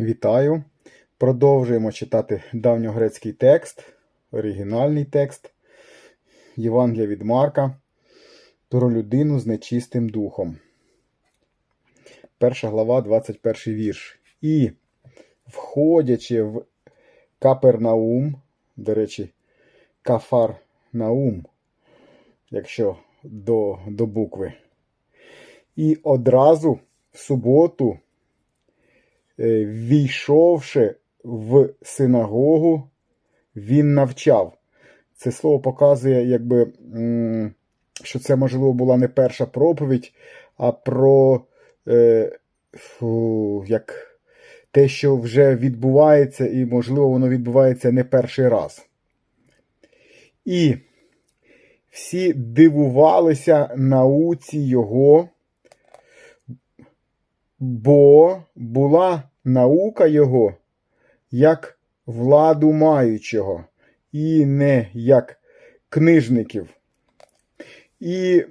Вітаю! Продовжуємо читати давньогрецький текст, оригінальний текст Євангелія від Марка про людину з нечистим духом. Перша глава, 21 вірш. І, входячи в Капернаум, до речі, Кафарнаум, якщо до, до букви. І одразу в суботу війшовши в синагогу, він навчав. Це слово показує, якби, що це, можливо, була не перша проповідь, а про е, фу, як те, що вже відбувається, і, можливо, воно відбувається не перший раз. І всі дивувалися науці його, бо була наука його як владу маючого, і не як книжників. І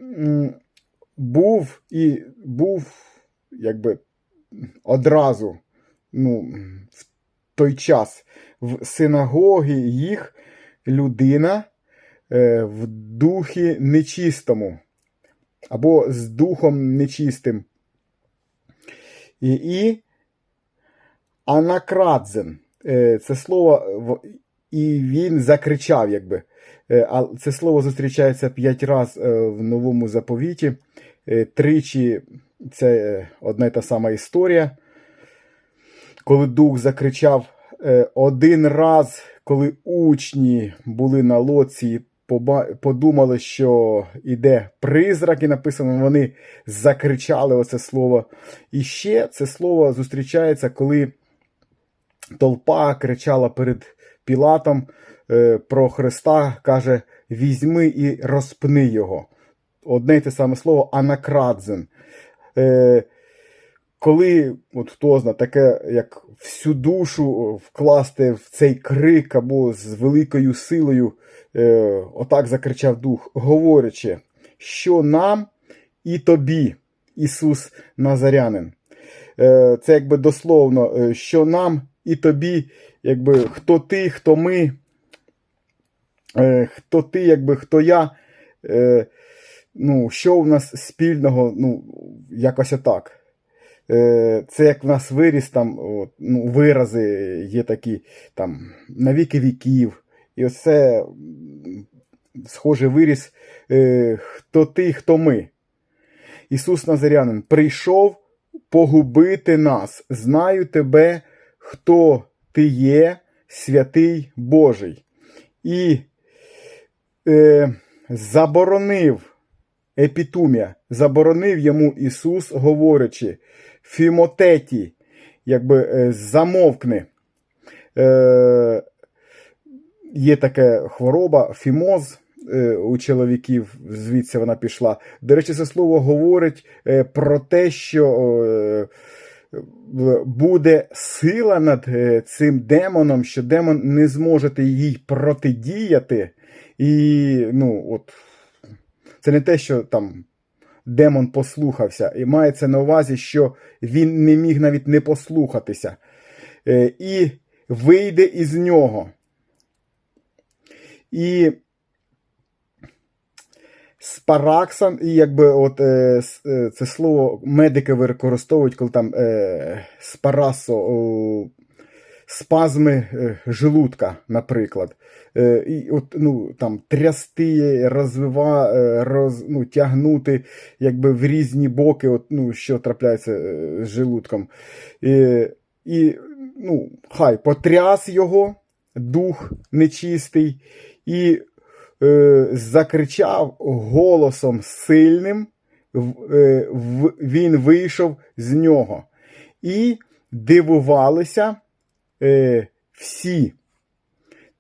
був і був якби одразу ну, в той час в синагогі їх людина е, в духі нечистому або з духом нечистим. І, і анакрадзен. Е, Це слово, і він закричав, якби. Е, це слово зустрічається п'ять разів в новому заповіті. Е, Тричі це е, одна й та сама історія. Коли дух закричав е, один раз, коли учні були на лоці, подумали, що іде призрак, і написано, вони закричали оце слово. І ще це слово зустрічається, коли толпа кричала перед Пілатом е, про Христа, каже: візьми і розпни його. Одне й те саме слово анакрадзен. Коли, от хто зна, таке, як всю душу вкласти в цей крик або з великою силою, е, отак закричав дух, говорячи, що нам і тобі, Ісус Назарянин. Е, це якби дословно, е, що нам і тобі, якби хто ти, хто ми, е, хто ти, якби хто я, е, ну, що в нас спільного, ну, якось отак. Е, Це як в нас виріс там, от, ну, вирази є такі там на віки віків. І оце м, схоже виріс, е, хто ти, хто ми. Ісус Назарянин прийшов погубити нас. Знаю тебе, хто ти є, святий Божий. І е, заборонив епітумія, заборонив йому Ісус, говорячи, Фімотеті, якби е, замовкни. Е, є така хвороба, фімоз е, у чоловіків, звідси вона пішла. До речі, це слово говорить е, про те, що е, буде сила над е, цим демоном, що демон не зможе їй протидіяти. І ну, от, це не те, що там демон послухався, і мається на увазі, що він не міг навіть не послухатися. Е, і вийде із нього. І спараксан, і якби от е, е, це слово медики використовують, коли там е, спарасо, спазми е, желудка, наприклад. Е, і от, ну, там, трясти, розвива, е, роз, ну, тягнути якби, в різні боки, от, ну, що трапляється з желудком. І, і ну, хай потряс його дух нечистий і е, закричав голосом сильним, е, в, він вийшов з нього. І дивувалися е, всі.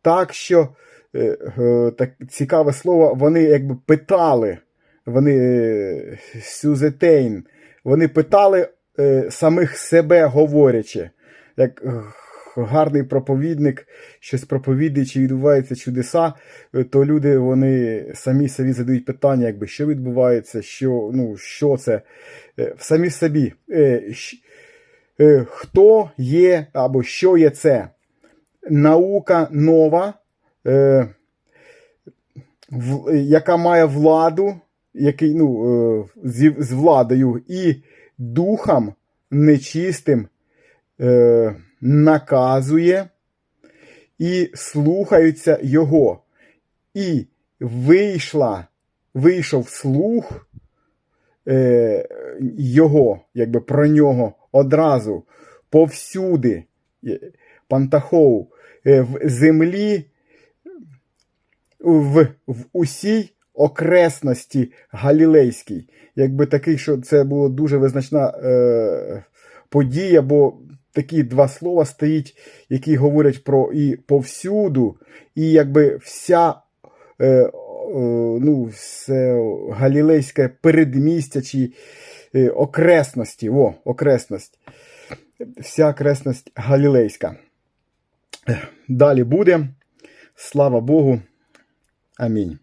Так що е, е, так, цікаве слово, вони якби питали, вони е, сюзетейн, вони питали е, самих себе говорячи, як е, гарний проповідник, щось проповідує, відбуваються чудеса, е, то люди вони самі собі задають питання, якби що відбувається, що, ну, що це. Е, Самі собі. Е, Хто є або що є це? Наука нова, е, яка має владу, який, ну, е, з владою і духом нечистим наказує і слухаються його. І вийшла, вийшов слух е, його, якби про нього одразу повсюди, е, Пантахоу, е, в землі, в, в усій окресності Галілейській. Якби такий, що це була дуже визначна е, подія, бо такі два слова стоїть, які говорять про і повсюду, і якби вся е, ну, все галілейське передмістя чи е, окресності. О, окресність. Вся окресність галілейська. Далі буде. Слава Богу. Амінь.